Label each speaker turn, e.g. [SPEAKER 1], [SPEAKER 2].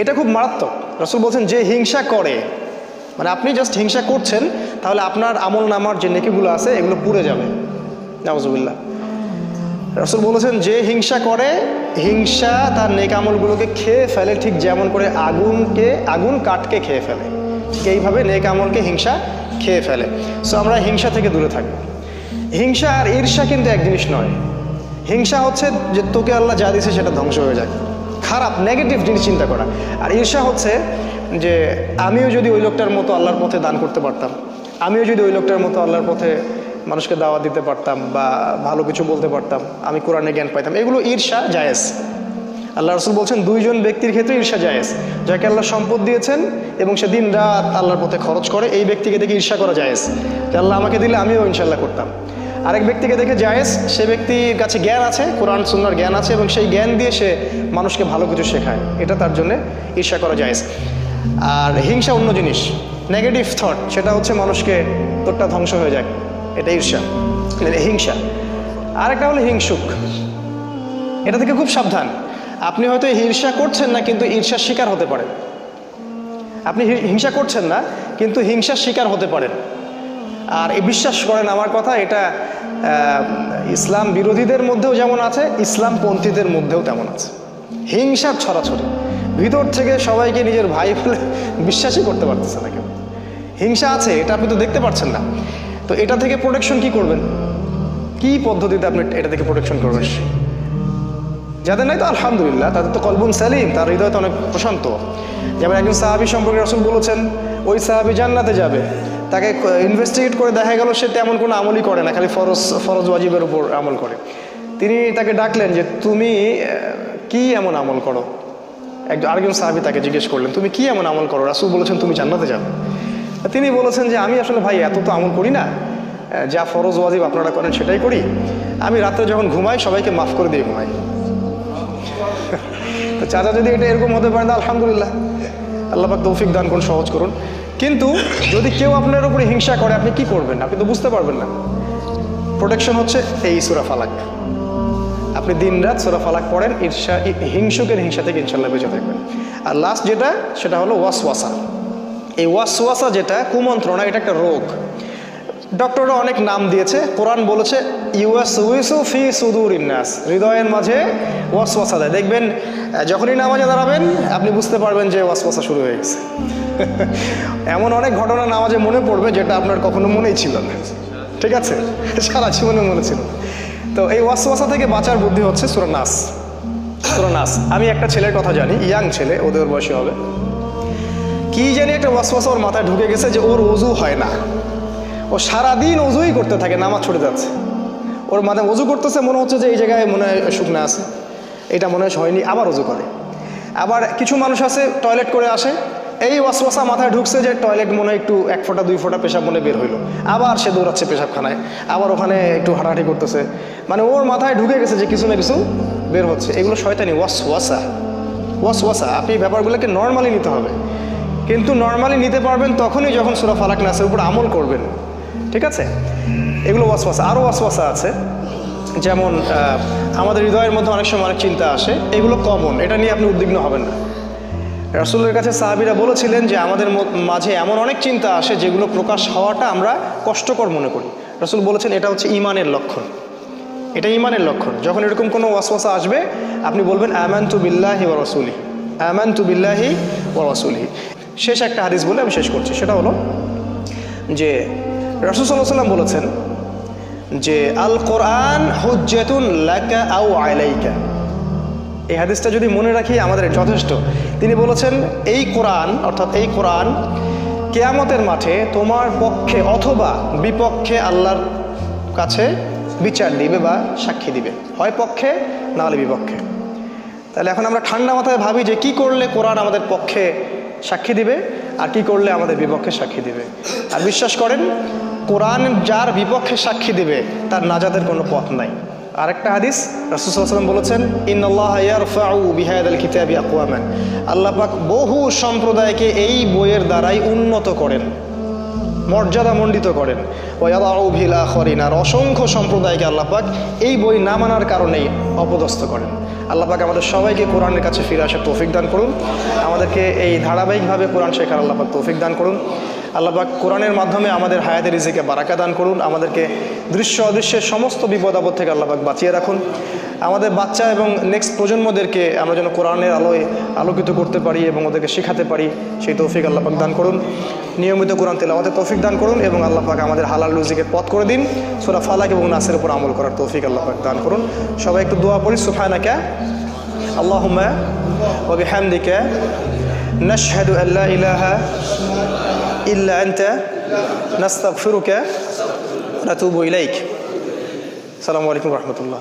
[SPEAKER 1] এটা খুব মারাত্মক। রসুল বলছেন, যে হিংসা করে মানে আপনি জাস্ট হিংসা করছেন, তাহলে আপনার আমল নামার যে নেকিগুলো আছে, এগুলো পুড়ে যাবে। নামজুবিল্লাহ রসুল বলেছেন, যে হিংসা করে, হিংসা তার নেক আমলগুলোকে খেয়ে ফেলে, ঠিক যেমন করে আগুনকে, আগুন কাঠকে খেয়ে ফেলে, ঠিক এইভাবে নেক আমলকে হিংসা খেয়ে ফেলে। সো আমরা হিংসা থেকে দূরে থাকব। হিংসা আর ঈর্ষা কিন্তু এক জিনিস নয়। হিংসা হচ্ছে যে তোকে আল্লাহ যা দিছে সেটা ধ্বংস হয়ে যায় খারাপ নেগেটিভ জিনিস চিন্তা করা আর ঈর্ষা হচ্ছে যে আমিও যদি ওই লোকটার মতো আল্লাহর পথে দান করতে পারতাম, আমিও যদি ওই লোকটার মতো আল্লাহর পথে মানুষকে দাওয়া দিতে পারতাম বা ভালো কিছু বলতে পারতাম, আমি কোরআনে জ্ঞান পাইতাম, এগুলো ঈর্ষা জায়েজ। আল্লাহ রসুল বলছেন, দুইজন ব্যক্তির ক্ষেত্রে ঈর্ষা জায়েজ। যাকে আল্লাহ সম্পদ দিয়েছেন এবং সে দিন রাত আল্লাহর পথে খরচ করে, এই ব্যক্তিকে দেখে ঈর্ষা করা জায়েজ। যে আল্লাহ আমাকে দিলে আমিও ইনশাল্লাহ করতাম। আরেক ব্যক্তিকে দেখে জায়েজ, সে ব্যক্তির কাছে জ্ঞান আছে, কোরআন সুন্নার জ্ঞান আছে এবং সেই জ্ঞান দিয়ে সে মানুষকে ভালো কিছু শেখায়। এটা তার জন্য ঈর্ষা করা জায়েজ। আর হিংসা অন্য জিনিস নেগেটিভ থট সেটা হচ্ছে মানুষকে তোরটা ধ্বংস হয়ে যায়। এটা ঈর্ষা মানে হিংসা। আরেকটা হলো হিংসুক। এটা থেকে খুব সাবধান। আপনি হয়তো ঈর্ষা করছেন না, কিন্তু ঈর্ষার শিকার হতে পারেন। আপনি হিংসা করছেন না, কিন্তু হিংসার শিকার হতে পারেন। আর এই বিশ্বাস করেন আমার কথা, এটা ইসলাম বিরোধীদের মধ্যেও যেমন আছে, ইসলাম পন্থীদের মধ্যেও তেমন আছে। হিংসার ছড়াছড়ি। ভিতর থেকে সবাইকে নিজের ভাই বলে বিশ্বাসই করতে পারতেছে না কেউ। হিংসা আছে, এটা আপনি তো দেখতে পাচ্ছেন না। তো এটা থেকে প্রোটেকশন কি করবেন? কি পদ্ধতিতে আপনি এটা থেকে প্রোটেকশন করবেন? যাদের নাই তো আলহামদুলিল্লাহ, তাদের তো কলবুন সালিম, তার হৃদয় তো অনেক প্রশান্ত। যেমন একজন সাহাবি সম্পর্কে রসুল বলেছেন, ওই সাহাবি জান্নাতে যাবে। তাকে ইনভেস্টিগেট করে দেখা গেল সে তেমন কোনো আমলই করে না, খালি ফরজ ফরজ ওয়াজিবের উপর আমল করে। তিনি তাকে ডাকলেন যে, তুমি কি এমন আমল করো? একজন আরেকজন সাহাবি তাকে জিজ্ঞেস করলেন, তুমি কি এমন আমল করো? রাসুল বলেছেন, তুমি জান্নাতে যাবে তিনি বলেছেন যে, আমি আসলে ভাই এত তো আমল করি না যা ফরজ ওয়াজিব আপনারা করেন সেটাই করি। আমি রাত্রে যখন ঘুমাই, সবাইকে মাফ করে দিয়ে ঘুমাই। তো চাচা, যদি এটা এরকম হতে পারে, তা আলহামদুলিল্লাহ। আল্লাহ পাক তৌফিক দান করুন, সহজ করুন। কিন্তু যদি কেউ আপনার উপরে হিংসা করে, আপনি কি করবেন? আপনি তো বুঝতে পারবেন না। প্রোটেকশন হচ্ছে এই সুরা ফালাক। আপনি দিন রাত সুরা ফালাক পড়েন, ঈর্ষা, হিংসুকের হিংসা থেকে ইনশাল্লাহ বেঁচে থাকবেন। আর লাস্ট যেটা, সেটা হলো ওয়াসওয়াসা। এই ওয়াসওয়াসা যেটা কুমন্ত্রণা, এটা একটা রোগ। ডক্টররা অনেক নাম দিয়েছে। কোরআন বলেছে ইউএস ফি সুদুর ইন্নাস হৃদয়ের মাঝে ওয়াসওয়াসা দেয়। দেখবেন যখনই নামাজে দাঁড়াবেন, আপনি বুঝতে পারবেন যে ওয়াসওয়াসা শুরু হয়ে গেছে। এমন অনেক ঘটনা নামাজে মনে পড়বে যেটা আপনার কখনো মনেই ছিল না। ঠিক আছে? সারা জীবনে মনে ছিল। তো এই ওয়াসওয়াসা থেকে বাঁচার বুদ্ধি হচ্ছে সুরা নাস। সুরা নাস। আমি একটা ছেলের কথা জানি, ইয়াং ছেলে, ওদের বয়সী হবে। কি জানি একটা ওয়াসওয়াসা ওর মাথায় ঢুকে গেছে যে ওর অজু হয় না। ও সারাদিন অজুই করতে থাকে, নামাজ ছুটে যাচ্ছে। ওর মাথায় অজু করতেছে, মনে হচ্ছে যে এই জায়গায় মনে হয় শুকনা আছে। এটা মনে হয় হয়নি, আবার অজু করে। আবার কিছু মানুষ আছে, টয়লেট করে আসে। এই ওয়াসওয়াসা মাথায় ঢুকছে যে টয়লেট মনে একটু এক ফোঁটা, দুই ফোঁটা পেশাব মনে বের হইল। আবার সে দৌড়াচ্ছে পেশাবখানায়। আবার ওখানে একটু হাঁটাহাঁটি করতেছে। মানে ওর মাথায় ঢুকে গেছে যে কিছু না কিছু বের হচ্ছে। এগুলো শয়তানি, ওয়াসওয়াসা। ওয়াসওয়াসা, আপনি ব্যাপারগুলোকে নর্মালি নিতে হবে। কিন্তু নর্মালি নিতে পারবেন তখনই যখন সুরা ফালাক নাসের উপর আমল করবেন। ঠিক আছে? এগুলো ওয়াসওয়াসা আরও ওয়াসওয়াসা আছে। যেমন আমাদের হৃদয়ের মধ্যে অনেক সময় অনেক চিন্তা আসে। এগুলো কমন এটা নিয়ে আপনি উদ্বিগ্ন হবেন না। রাসুলের কাছে সাহাবিরা বলেছিলেন যে, আমাদের মাঝে এমন অনেক চিন্তা আসে যেগুলো প্রকাশ হওয়াটা আমরা কষ্টকর মনে করি। রাসুল বলেছেন, এটা হচ্ছে ইমানের লক্ষণ। এটা ইমানের লক্ষণ। যখন এরকম কোনো ওয়াসওয়াসা আসবে, আপনি বলবেন আমান তু বিল্লাহি ওয়া রসুলি আমান তু বিল্লাহি ওয়া রসুলি শেষ একটা হাদিস বলে আমি শেষ করছি। সেটা হলো যে রাসুল সাল্লাহ সাল্লাম বলেছেন যে আল কোরআন হুজ্জেতুন লাকা আউ আলাইকা। এই হাদিসটা যদি মনে রাখি, আমাদের যথেষ্ট। তিনি বলেছেন, এই কোরআন, অর্থাৎ এই কোরআন, কেয়ামতের মাঠে তোমার পক্ষে অথবা বিপক্ষে আল্লাহর কাছে বিচার দিবে বা সাক্ষী দিবে। হয় পক্ষে, না হলে বিপক্ষে। তাহলে এখন আমরা ঠান্ডা মাথায় ভাবি যে, কি করলে কোরআন আমাদের পক্ষে সাক্ষী দিবে, আর কি করলে আমাদের বিপক্ষে সাক্ষী দিবে। আর বিশ্বাস করেন, কোরআন যার বিপক্ষে সাক্ষী দিবে, তার নাজাদের কোনো পথ নাই। আরেকটা হাদিস রাসুসাল্লাম বলেছেন ইন্নআল্লাহ ইয়ারফাউ বিহায়াদ আল কিতাবি আকওয়ামান। আল্লাহ পাক বহু সম্প্রদায়কে এই বইয়ের দ্বারাই উন্নত করেন। মর্যাদা মণ্ডিত করেন। ওয়াদাউভিল আখরিন। আর অসংখ্য সম্প্রদায়কে আল্লাপাক এই বই না মানার কারণেই অপদস্থ করেন। আল্লাপাক আমাদের সবাইকে কোরআনের কাছে ফিরে আসার তৌফিক দান করুন। আমাদেরকে এই ধারাবাহিকভাবে কোরআন শেখার আল্লাপাক তৌফিক দান করুন। আল্লাপাক কোরআনের মাধ্যমে আমাদের হায়াতের রিজিকে বারাকা দান করুন, আমাদেরকে দৃশ্য অদৃশ্যের সমস্ত বিপদ আপদ থেকে আল্লাপাক বাঁচিয়ে রাখুন। আমাদের বাচ্চা এবং নেক্সট প্রজন্মদেরকে আমরা যেন কোরআনের আলোয় আলোকিত করতে পারি এবং ওদেরকে শেখাতে পারি, সেই তৌফিক আল্লাপাক দান করুন। নিয়মিত কোরআন তেলাওয়াতে তৌফিক দান করুন এবং আল্লাপাক আমাদের হালাল রুজিকের পথ করে দিন। সুরা ফালাক এবং নাসের উপর আমল করার তৌফিক আল্লাপাক দান করুন। সবাই একটু দোয়া পড়ি সুফায়নাকা আল্লাহুম্মা ওয়া বিহামদিকা। নাশহাদু আল্লা ইলাহা إلا أنت نستغفرك ونتوب إليك. السلام عليكم ورحمة الله.